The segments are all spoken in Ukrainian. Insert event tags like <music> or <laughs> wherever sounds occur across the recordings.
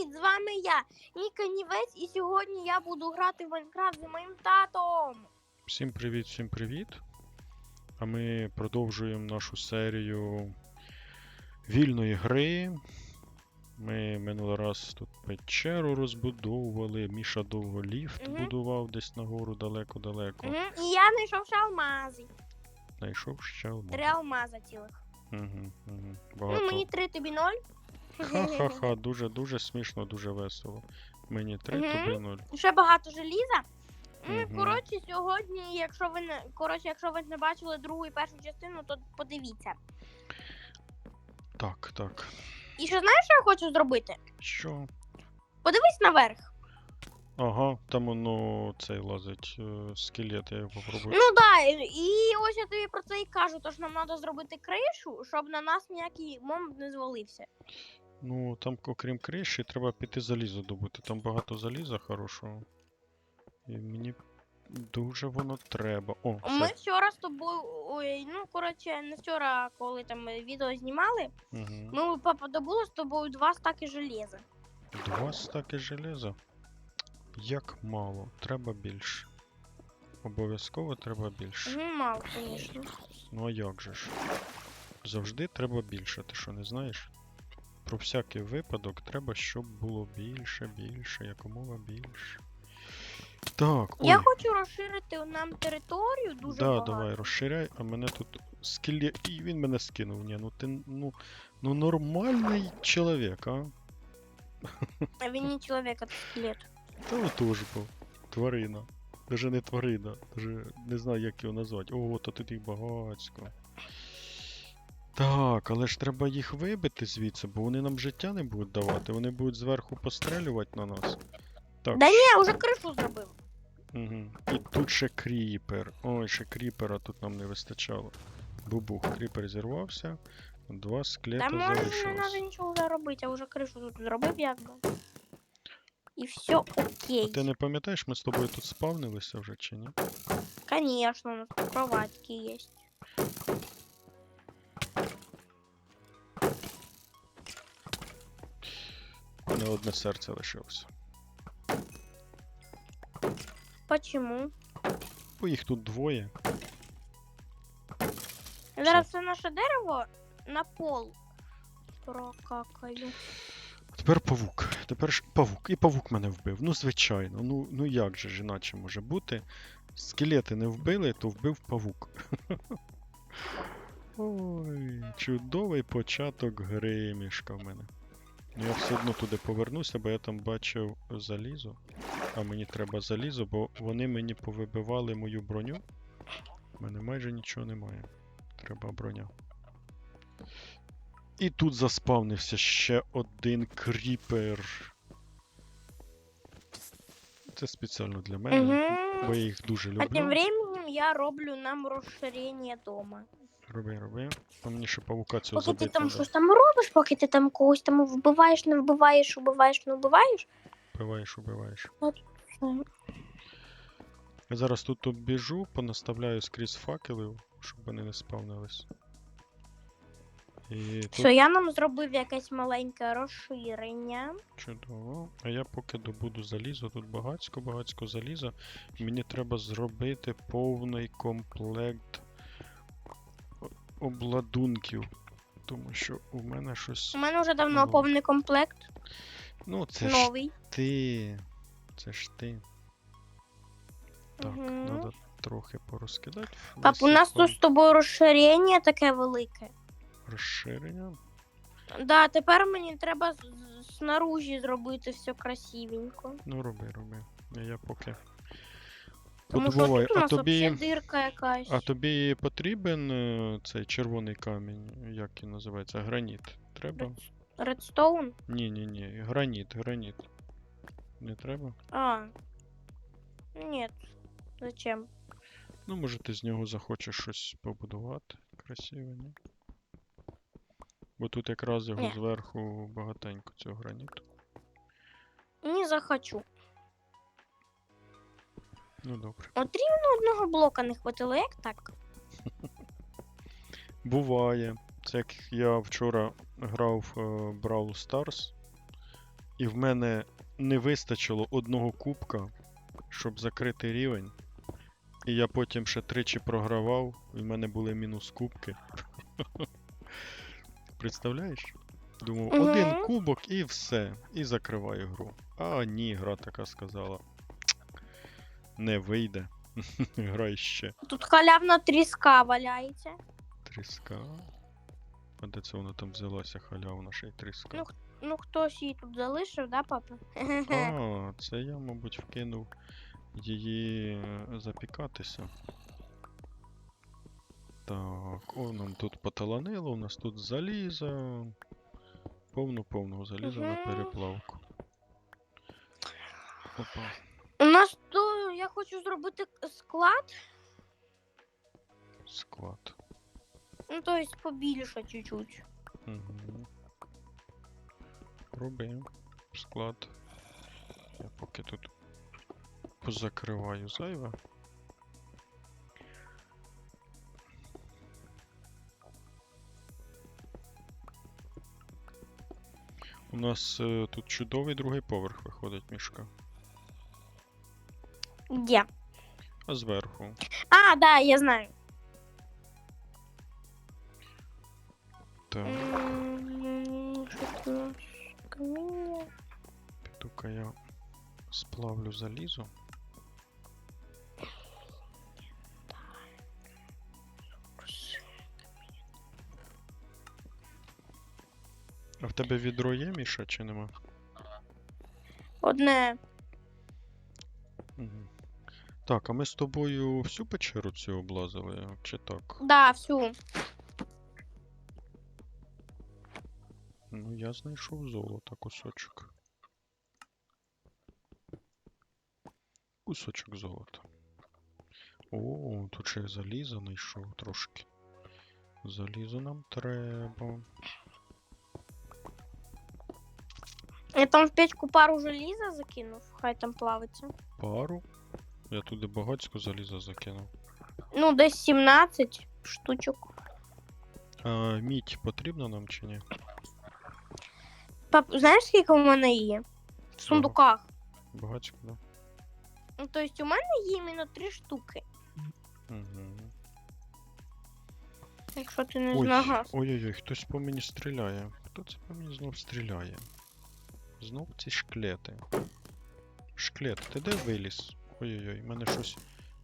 привіт! З вами я, Ніка Нівець, і сьогодні я буду грати в Майнкрафт з моїм татом. Всім привіт, всім привіт. А ми продовжуємо нашу серію вільної гри. Ми минулий раз тут печеру розбудовували, Міша довго ліфт Мгм. будував десь нагору далеко-далеко. Угу. І я знайшов ще алмази. Знайшов ще алмаз. Три алмаза цілих. Угу, угу. Ну, мені три, тобі ноль. Ха-ха-ха, дуже дуже смішно, дуже весело. Мені три, Мгм. тобі нуль. Ще багато желіза. Ну, Мгм. коротше, сьогодні, якщо ви не коротше, якщо ви не бачили другу і першу частину, то подивіться. Так, так. І що знаєш, що я хочу зробити? Що? Подивись наверх. Ага, там воно цей лазить е, скелет, я його попробую. Ну да, і- і ось я тобі про це і кажу, тож нам треба зробити кришу, щоб на нас ніякий момент не звалився. Ну, там, окрім криші, треба піти залізо добути. Там багато заліза хорошого. І мені дуже воно треба. О, Ми все. вчора з тобою, ой, ну коротше, не вчора, коли там відео знімали, Угу. ми папа добули з тобою два стаки железа. Два стаки железа. Як мало, треба більше. Обов'язково треба більше. Угу, мало, звісно. Ну а як же ж? Завжди треба більше, ти що не знаєш? Про всякий випадок треба, щоб було більше, більше, якомога більше. Так, ой. Я хочу розширити нам територію дуже да, багато. давай, розширяй, а мене тут скеле... І він мене скинув. Ні, ну ти ну, ну нормальний чоловік, а? А він не чоловік, а скелет. Та теж був. Тварина. Даже не тварина. Даже не знаю, як його назвати. О, то тут їх багатько. Так, але ж треба їх вибити звідси, бо вони нам життя не будуть давати. Вони будуть зверху пострелювати на нас. Так. Да ні, вже кришу зробив. Угу. І тут ще кріпер. Ой, ще кріпера тут нам не вистачало. Бубух, кріпер зірвався. Два склета Та може не залишилось. треба нічого вже робити, а вже кришу тут зробив якби. І все окей. А ти не пам'ятаєш, ми з тобою тут спавнилися вже чи ні? Конечно, у нас тут кроватки есть. Мене одне серце лишилося. Почему? Бо їх тут двоє. Зараз все наше дерево на пол прокакаю. Тепер павук. Тепер ж павук. І павук мене вбив. Ну, звичайно. Ну, ну як же ж іначе може бути? Скелети не вбили, то вбив павук. <laughs> Ой, чудовий початок гри мішка в мене. Ну я все одно туди повернуся, бо я там бачив залізо. А мені треба залізо, бо вони мені повибивали мою броню. У мене майже нічого немає. Треба броня. І тут заспавнився ще один кріпер. Це спеціально для мене, бо Угу. я їх дуже люблю. А люблю. временем я роблю нам розширення дома. Роби, роби. А мені ще павука цього Поки ти забити. там треба. щось там робиш, поки ти там когось там вбиваєш, не вбиваєш, вбиваєш, не вбиваєш. Убиваєш, убиваєш. все. Я зараз тут обіжу, понаставляю скрізь факелів, щоб вони не спавнились. І тут Все, я нам зробив якесь маленьке розширення. чудово. А я поки добуду залізо, тут багацько, багацько заліза. Мені треба зробити повний комплект обладунків. Тому що у мене щось. У мене вже давно Ну. повний комплект, Ну, це ж ти. Це ж ти. Так, Мгм. треба трохи порозкидати. Пап, у нас тут з тобою розширення таке велике. розширення. Да, тепер мені треба з- з- снаружі зробити все красивенько. Ну, роби, роби. А я поки. Тому що тут у А нас тобі, дирка якась. а тобі потрібен е, цей червоний камінь, як він називається? Граніт. Треба? Редстоун? Ні, ні, ні. Граніт, граніт. Не треба? А. Нет. Зачем? Ну, може, ти з нього захочеш щось побудувати. Красиве, ні? Бо тут якраз його Ні. зверху багатенько цього граніту. Не захочу. Ну добре. От рівно одного блока не хватило, як так? Буває. Це як я вчора грав в е, Brawl Stars. І в мене не вистачило одного кубка, щоб закрити рівень. І я потім ще тричі програвав, і в мене були мінус кубки. <laughs> Представляєш? Думав, один кубок і все. І закриваю гру. А ні, гра така сказала. Не вийде. <laughs> Грай ще. Тут халявна тріска валяється. Тріска. А де це вона там взялася, халявна ще й тріска? Ну, Ну, хтось її тут залишив, да, папа? А, <laughs> це я, мабуть, вкинув її е, запікатися. Так, о, нам тут поталанило, у нас тут залізо. Повну-повну заліза на переплавку. Опа. У нас хочу зробити склад, Склад. ну то есть побільше чуть-чуть. Угу. Робимо. Склад. Я поки тут позакриваю зайве. У нас е, тут чудовий другий поверх виходить мішка. Де? А зверху. А, да, я знаю. Так, піду-ка я сплавлю залізо. А в тебе відро є, Міша, чи нема? Одне. Так, а ми з тобою всю печеру цю облазили, чи так? Да, всю. Ну, я знайшов золото, кусочок. Кусочок золота. О, тут ще й залізо знайшов трошки. Залізо нам треба. Я там в печку пару желіза закинув, хай там плавиться. Пару. Я туди багацько заліза закинув. Ну, десь 17 штучок. А мідь потрібна нам чи ні? Пап, знаєш, скільки у мене є? В сундуках. Багацько, да? Ну, то есть у мене є іменно три штуки. Угу. Якщо ти не знав. ой-ой-ой, хтось по мені стріляє. Хто це по мені знов стріляє? Знов ці шклети. Шклет, ти де виліз? Ой-ой-ой, мене щось.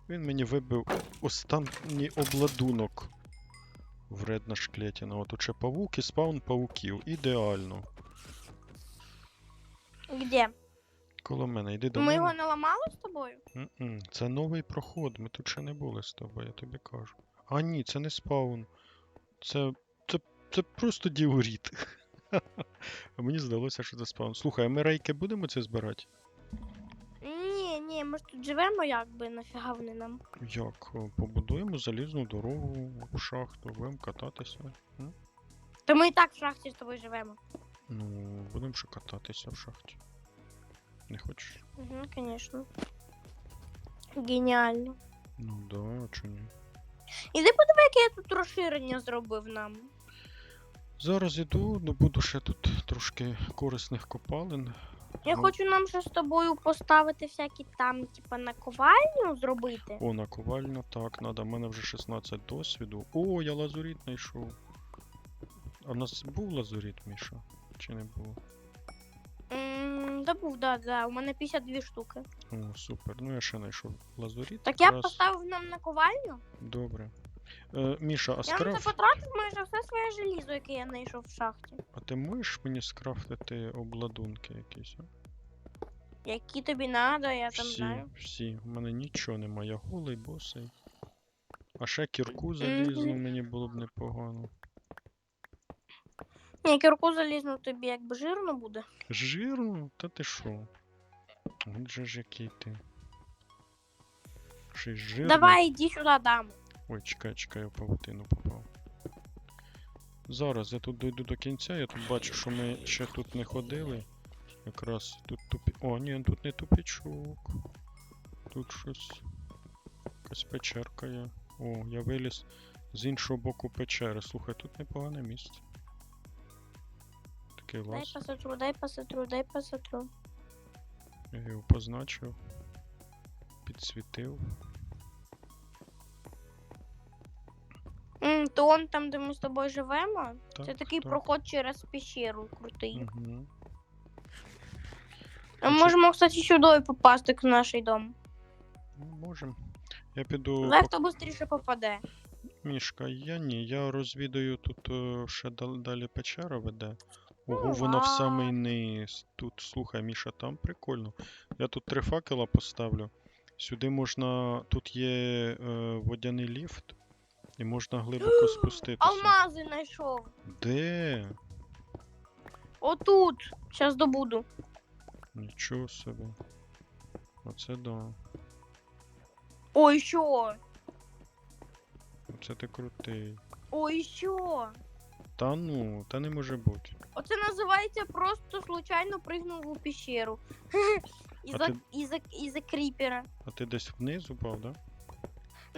Він мені вибив останній обладунок. Вредна шклетіна. От тут ще павук і спаун павуків. Ідеально. Где? Коло мене, йди до Ми мене. його не ламали з тобою? М-м, Це новий проход, ми тут ще не були з тобою, я тобі кажу. А ні, це не спаун. Це. Це, це просто діоріт. А <laughs> мені здалося, що це спаун. Слухай, а ми рейки будемо це збирати? Ні, ми ж тут живемо якби, нафіга вони нам. Як? Побудуємо залізну дорогу в шахту, будемо кататися. М? То ми і так в шахті з тобою живемо. Ну, будемо ще кататися в шахті. Не хочеш? Угу, звісно. Геніально. Ну да, а чо ні. Іди подиви, яке я тут розширення зробив нам. Зараз іду, ну буду ще тут трошки корисних копалин. Я Ну. хочу нам ще з тобою поставити всякі там, типа, наковальню зробити. О, наковальня, так, надо. У мене вже 16 досвіду. О, я лазуріт знайшов. А в нас був лазуріт, Міша? Чи не було? М, Да був, да, да. У мене 52 штуки. О, супер. Ну я ще знайшов лазуріт. Так я якраз. поставив нам наковальню. Добре. Е, Міша, а Я на це скраф... потратив майже все своє желізо, яке я знайшов в шахті. Ти можеш мені скрафтити обладунки якісь? а? Які тобі надо, я там всі, знаю. всі. У мене нічого немає. Я голий, босий. А ще кірку залізну Мгм. мені було б непогано. Ні, кірку залізну тобі якби жирно буде. Жирно? Та ти що? От же ж який ти. Ще й жирний. Давай, іди сюди дам. Ой, чекай, чекай, я в павутину попав. Зараз я тут дойду до кінця, я тут бачу, що ми ще тут не ходили. Якраз тут тупі. О, ні, тут не тупічок. Тут щось. Якась печерка є. О, я виліз з іншого боку печери. Слухай, тут непогане місце. Таке Тихий Дай лаз. посотру, дай посотру, дай посотру. Я його позначив. Підсвітив. То он там, де ми з тобою живемо. Так, Це такий так. проход через пещеру крутий. Угу. А ми можемо, кстати, сюди попасти к наш дом. Ну, можем. Я піду. По- хто швидше попаде. Мішка, я ні. Я розвідаю тут е, ще дал- далі печера веде. Ого, Ну, вона в самий низ. Тут, слухай, Міша, там прикольно. Я тут три факела поставлю. Сюди можна. Тут є е, водяний ліфт, і можна глибоко спуститися. Алмази знайшов. Де? Отут. Зараз добуду. Нічого собі. Оце да. Ой, що? Оце ти крутий. Ой, що? Та ну, та не може бути. Оце називається просто случайно пригнув у пещеру. <laughs> Із-за ти- із-за із-за кріпера. А ти десь вниз упав, да?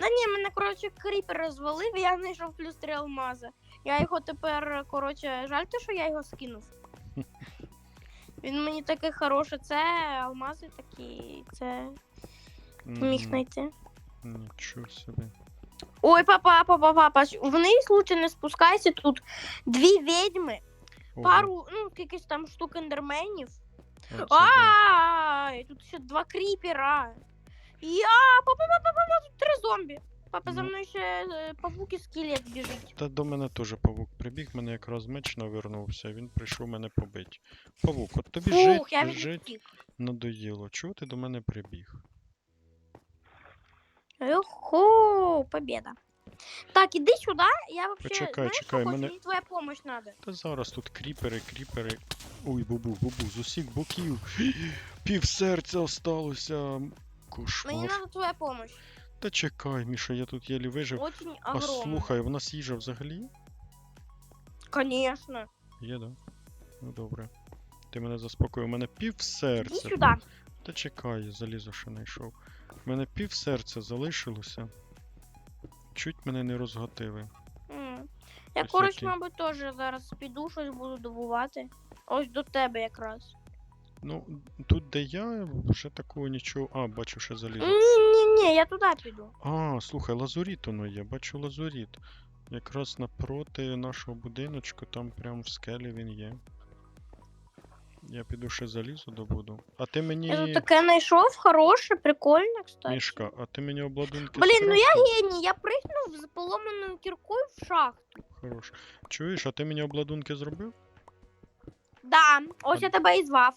Да ні, мене, коротше, кріпер розвалив, і я знайшов плюс три алмази. Я його тепер, коротше, жаль те, що я його скинув. <laughs> Він мені такий хороший, це алмази такі, це міг знайти. Нічого собі. Ой, папа, папа, папа, вниз лучше не спускайся, тут дві відьми, Ого, пару, ну, якихось там штук ендерменів. оце да. Ай, тут ще два кріпера. Я, папа, папа, папа, тут три зомбі. Папа, за Ну. мною ще е, павук і скелет біжить. Та до мене теж павук прибіг, мене якраз меч навернувся, він прийшов мене побить. Павук, от тобі Фух, я жить, надоїло. Чого ти до мене прибіг? Охо, победа. Так, іди сюди, я вообще, Почекай, знаєш, чекай, що хочу? мене- Мені твоя помощь надо. Та зараз тут кріпери, кріпери. Ой, бубу, бубу, з усіх боків. <gasps> Пів серця осталося. Мені Кошмар. надо твоя помощь. Та чекай, Міша, я тут єлі вижив. Очень А огромна. слухай, в нас їжа взагалі? Конечно. Є, да? Ну добре. Ти мене заспокоїв, у мене пів Іди серця. сюди. Та чекай, залізо ще знайшов. У мене пів серця залишилося. Чуть мене не розгатили. М. Я, Ось мабуть, теж зараз піду, щось буду добувати. Ось до тебе якраз. Ну, тут де я, вже такого нічого. А, бачу ще залізо. Ні, ні, я туди піду. А, слухай, лазуріт воно є, бачу лазуріт. Якраз напроти нашого будиночку, там прям в скелі він є. Я піду ще залізо добуду. А ти Я тут мені. таке знайшов, хороше, прикольне, кстати. Мішка, а ти мені обладунки Блін, ну я геній, я пригнув з поломаною кіркою в шахту. Хорош. Чуєш, а ти мені обладунки зробив? Да, ось я тебе і звав.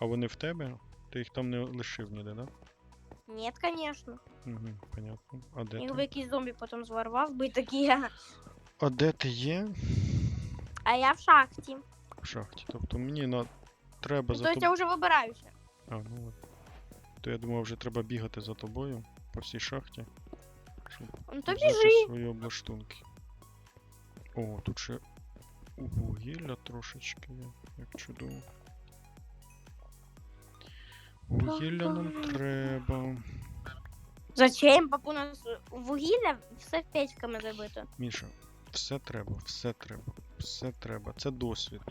А вони в тебе? Ти їх там не лишив ніде, да? Ні, звісно. Угу, понятно. А де Їх би ти? якийсь зомбі потім зворвав би такі. А де ти є? А я в шахті. В шахті. Тобто мені на... треба за Тобто тобою. я вже вибираюся. А, ну от. То я думав, вже треба бігати за тобою по всій шахті. Щоб Ну то взяти біжи. свої облаштунки. О, тут ще вугілля трошечки є, як чудово. Вугілля нам треба. Зачем? Папу у нас вугілля все печками забито. Міша, все треба, все треба, все треба. Це досвід.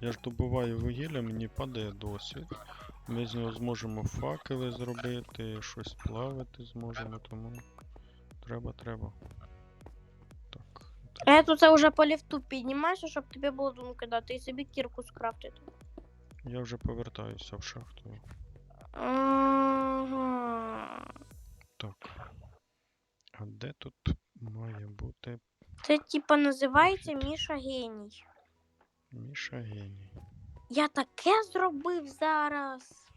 Я ж добуваю вугілля, мені падає досвід. Ми з нього зможемо факели зробити, щось плавити зможемо, тому треба, треба. Так. А я тут це вже по ліфту піднімаюся, щоб тобі було думки дати і собі кірку скрафтити. Я вже повертаюся в шахту. Ага. Так. А де тут має бути Це типа називається Міша геній. Міша геній? Я таке зробив зараз.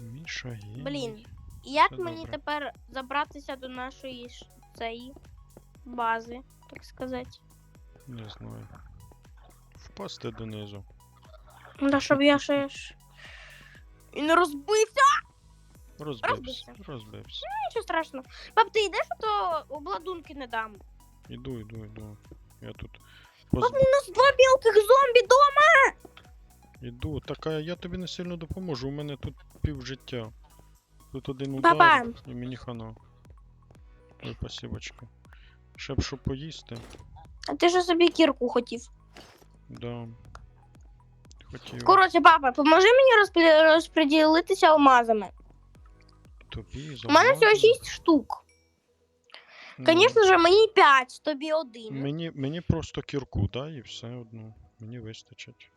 Міша геній. Блін. Як Це мені добре. тепер забратися до нашої цієї бази, так сказати? Не знаю. Впасти донизу. Ну, Да, щоб я ще ж. І не розбився, Розбився. Розбився. Розбився. нічого страшного. Пап, ти йдеш, а то обладунки не дам. Іду, іду, іду. Я тут Пап, у нас два білких зомбі дома. іду. Так а я тобі не сильно допоможу. У мене тут пів життя. Тут один удар Папа. і мені хана. Ой, спасибочка. Ще б що поїсти. А ти ж собі кірку хотів. Да. Хотів Коротше, папа, поможи мені розпі- розподілитися алмазами. тобі У мене всього зауважити. 6 штук. Ну, Звісно ж, мені 5, тобі один. Мені, мені просто кірку дай і все одно. Мені вистачить.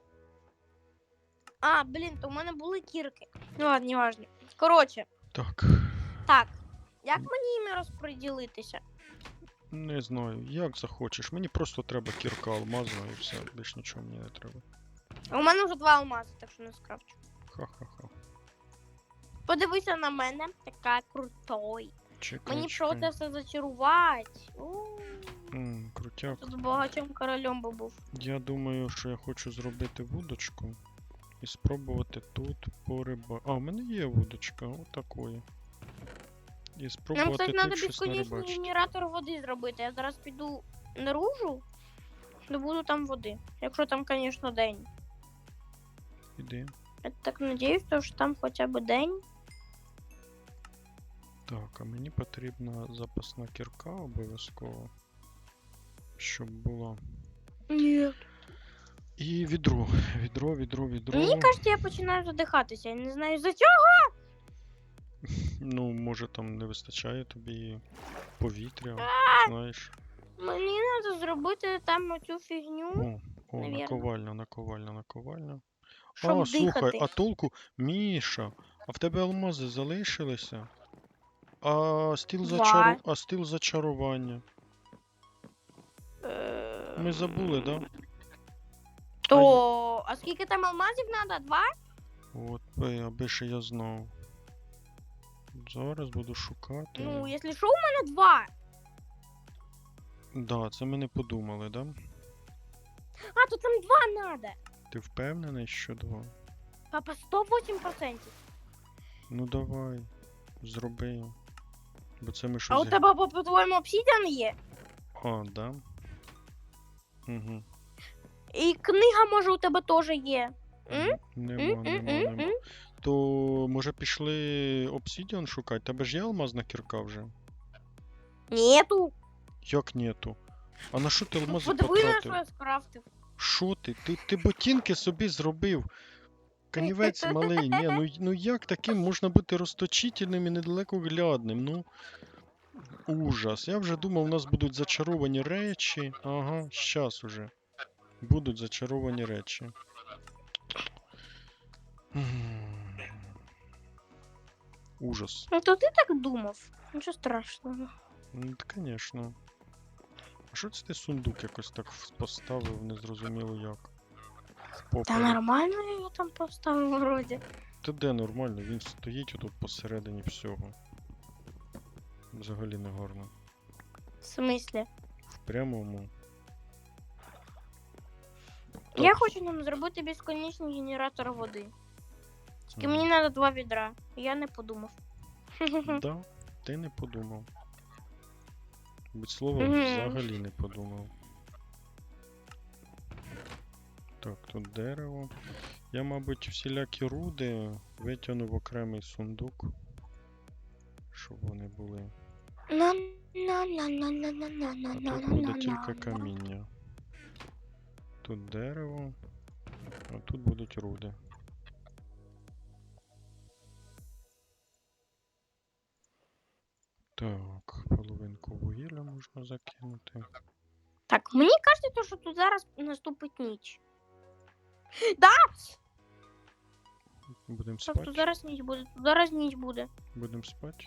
А, блін, то в мене були кірки. Ну ладно, не важно. Коротше, Так. так. Як мені іми розподілитися? Не знаю, як захочеш. Мені просто треба кірка алмазна і все. Більш нічого мені не треба. А У мене вже два алмази, так що не скрафчу. Ха-ха-ха. Подивися на мене, така крутой. Чекай, Мені чекай. що це все зачарувати. М, крутяк. Тут багатьом королем би був. Я думаю, що я хочу зробити вудочку і спробувати тут пориба. А, у мене є вудочка, отакої. І Нам, спробувати кстати, тут треба щось безконечний нарибачити. генератор води зробити. Я зараз піду наружу, добуду там води. Якщо там, звісно, день. Іди. Я так надіюсь, то, що там хоча б день. Так, а мені потрібна запасна кірка обов'язково. Щоб була. Ні. І відро. Відро, відро, відро. Мені кажеться, я починаю задихатися. Я не знаю за чого. Ну, може там не вистачає тобі повітря, знаєш. Мені треба зробити там оцю фігню, О, о, наковальня, наковальня, наковальня. щоб а, слухай, дихати. а толку, Міша, а в тебе алмази залишилися? А стіл, Два. зачару... а стіл зачарування. Е, Ми забули, да? То. А скільки там алмазів треба? Два? От, би, аби ще я знав. Зараз буду шукати. Ну, якщо що, у мене два. Да, це ми не подумали, да? А, то там два треба. Ти впевнений, що два? Папа, 108%. Ну давай, зроби. Бо це ми що А у тебе, по- по-твоєму, обсідіан є? А, да? Угу. І книга, може, у тебе теж є. М? Нема, нема, нема. То може пішли обсідіан шукати? Тебе ж є алмазна кірка вже? Нету. Як нету? А на що ти алмази Подиви на що потратив? я скрафтив. Що ти? Ти, ти ботинки собі зробив. Канівець малий, ні, ну, <laughs> ну як таким можна бути розточительним і недалекоглядним? Ну. Ужас. Я вже думав, у нас будуть зачаровані речі. Ага, щас уже. Будуть зачаровані речі. М. Ужас. Ну то ти так думав. Нічого страшного. Ну, конечно. А що це ти сундук якось так поставив, незрозуміло як? Та нормально я його там поставив вроді. Та де нормально, він стоїть отут посередині всього. Взагалі не гарно. В смислі? В прямому. Я хочу нам зробити безконечний генератор води. Тільки мені треба два відра. Я не подумав. <laughs> Да, ти не подумав. Будь словом, Мгм. взагалі не подумав. Так, тут дерево. Я, мабуть, всілякі руди витягну в окремий сундук. Щоб вони були. А тут буде тільки каміння. Тут дерево, а тут будуть руди. Так, половинку вугілля можна закинути. Так, мені кажеться, що тут зараз наступить ніч. <gasps> Да, Будемо так, тут спати? зараз ніч буде. Тут зараз ніч буде. Будемо спати?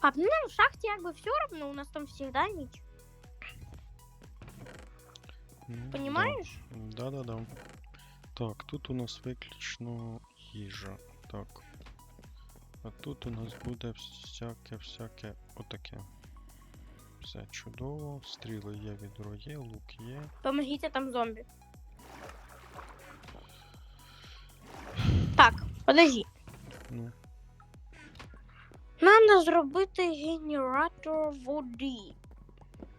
Пап, ну в шахті якби все равно, у нас там всегда ніч. Ну, да. Понимаешь? Да-да-да. Так, тут у нас виключно їжа. Так. А тут у нас буде всяке-всяке отаке. Все чудово. Стріли є, відро є, лук є. Помогите там зомбі. Так, подожди. Ну, Надо зробити генератор води.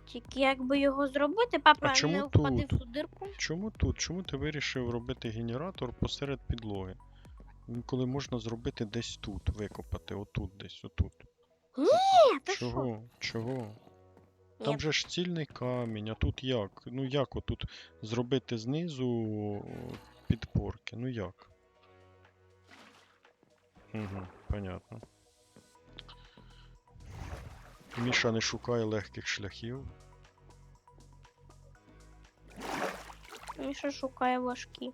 Тільки якби його зробити, папа не впади в ту дирку. чому тут? Чому ти вирішив робити генератор посеред підлоги? Коли можна зробити десь тут, викопати, отут, десь отут. Ні, ти що? Чого? Чого? Там Ні. же ж цільний камінь, а тут як? Ну як отут зробити знизу підпорки? Ну як? Угу, понятно. Міша не шукає легких шляхів. Міша шукає важкі.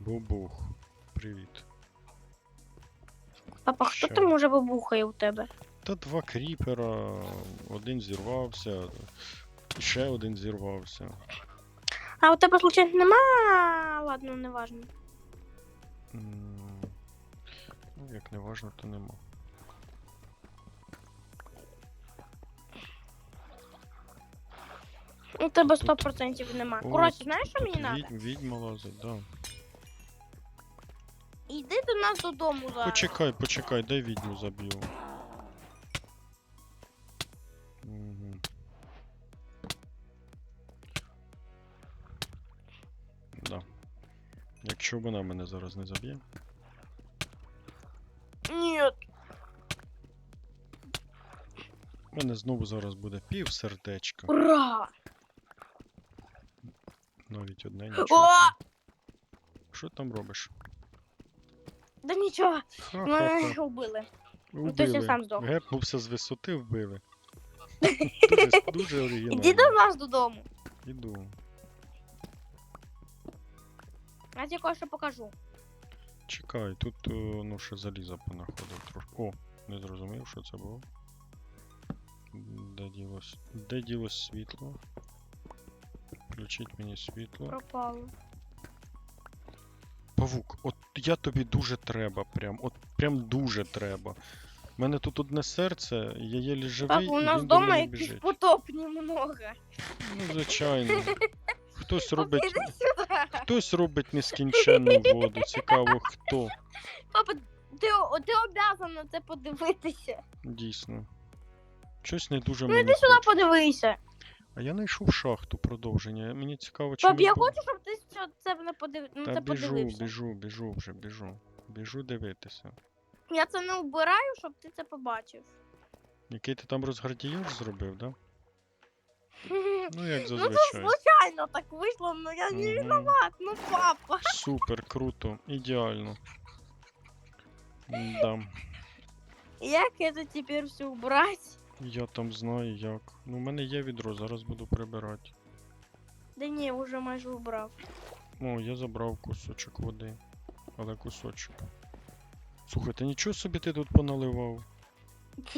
Бубух. Привіт. Папа, хто Що? там уже бабухає у тебе? Та два кріпера, один зірвався, ще один зірвався. А у тебе случайно нема. Ладно, не важно. М, Ну, як не важно, то нема. У тебе Тут- 100% нема. Ось, Коротше, знаєш, що мені Тут треба? відь- відьма лазить, да. Йди до нас додому зараз. Почекай, почекай, дай відьму заб'ю. Угу. Да. Якщо вона мене зараз не заб'є. Ні. У мене знову зараз буде пів сердечка. Ура! Навіть одне О! нічого. Що там робиш? Да нічого, мене вбили. Убили. то я сам здох. Гепнувся з висоти, вбили. <laughs> дуже, дуже оригінально. Іди до нас додому. Іду. Я тебе кое-що покажу. Чекай, тут е, ну ще заліза понаходив трошки. О, не зрозумів, що це було. Де ділось? Де ділось світло? Включіть мені світло. Пропало. Павук, от я тобі дуже треба, прям, от прям дуже треба. У мене тут одне серце, я єлі живий, Папа, у нас вдома якийсь біжить. потоп немного. Ну, звичайно. Хтось робить. Іди сюди. Хтось робить нескінченну воду. Цікаво, хто. Папа, ти, о- ти обязан на це подивитися. Дійсно. Щось не дуже Ну мені. іди сюди подивися. А я знайшов шахту продовження. Мені цікаво, чи Пап, я хочу, щоб ти що- це не подив... ну, Та це біжу, подивився. біжу, біжу вже, біжу. Біжу дивитися. Я це не вбираю, щоб ти це побачив. Який ти там розгардіяж зробив, да? <laughs> Ну, як Ну це зазвичай. случайно так вийшло, ну я не Мгм. виноват, ну папа. Супер, круто, ідеально. Да. Як це тепер все убрати? Я там знаю як. Ну, у мене є відро, зараз буду прибирати. Да ні, вже майже убрав. О, я забрав кусочок води. Але кусочок. Слухайте, нічого собі ти тут поналивав. <laughs>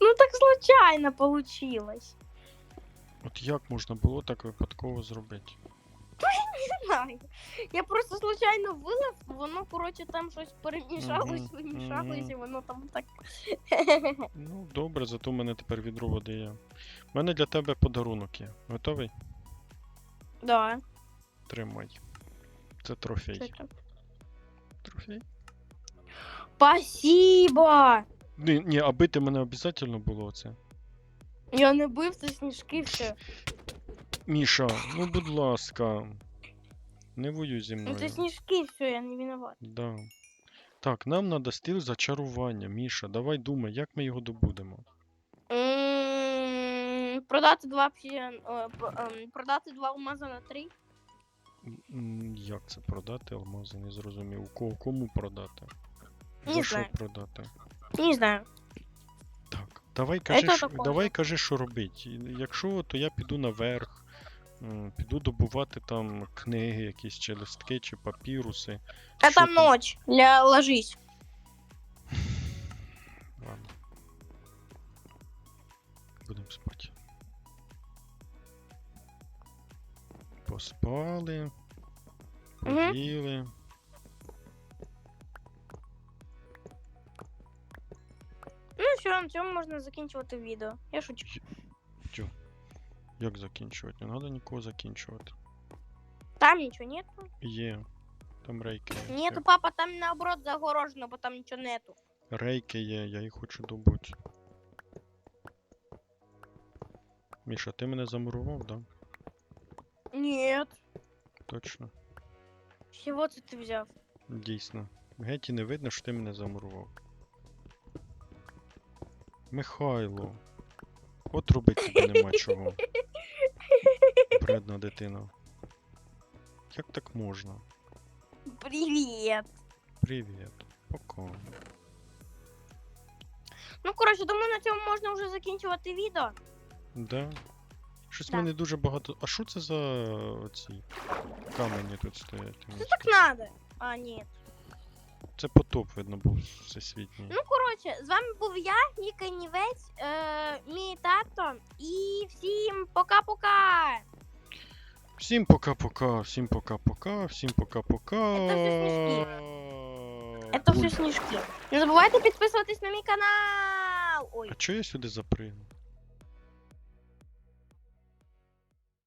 Ну так случайно получилось. От як можна було так випадково зробити? Не знаю. Я просто случайно вилив, воно, коротше, там щось перемішалось, Мгм, вимішалось, і воно там так. Ну, добре, зато в мене тепер відро води є. У мене для тебе подарунок є. Готовий? Да. Тримай. Це Що трофей. там? Трофей? Спасибо! Ні, ні, а бити мене обов'язково було це. Я не бив, це сніжки все. <laughs> Міша, ну будь ласка. Не воюй зі Ну мною. це сніжки все, я не виноват. Да. Так, нам треба стіл зачарування. Міша, давай думай, як ми його добудемо. М, Продати два о, по- ем, продати два алмаза на три. М, Як це продати алмази? Не зрозумів. У кого кому продати? Не За що знаю. продати? Не знаю. Так, давай кажи, Это що, такое. давай кажи, що робить. І Якщо, то я піду наверх, піду добувати там книги, якісь чи листки, чи папіруси. Що там ночь. Ля, ложись. <laughs> Ладно. Будемо спати. Поспали. Мгм. Поїли. Ну все, на цьому можна закінчувати відео. Я шучу. Як закінчувати? Не треба нікого закінчувати. Там нічого нету. Є. Там рейки. є. Нету, папа, там наоборот загорожено, бо там нічого нету. Рейки є, я їх хочу добути. Міша, ти мене замурував, да? Нет. Точно. Чого це ти взяв? Дійсно. Геть і не видно, що ти мене замурував. Михайло. От робити тобі нема чого. <laughs> Бредна дитина. Як так можна? Привіт. Привіт. Пока. Ну, коротше, думаю, на цьому можна вже закінчувати відео. Да. Щось в Да. мене дуже багато. А що це за ці камені тут стоять? Це так надо. А, ні. Це потоп, видно, був всесвітній. Ну, коротше, з вами був я, Ніка Нівець, е, мій тато, і всім пока-пока! Всім пока-пока, всім пока-пока, всім пока-пока. Это все снежки. Не забывайте підписуватись на мій канал. Ой. А чого я сюди запригнув?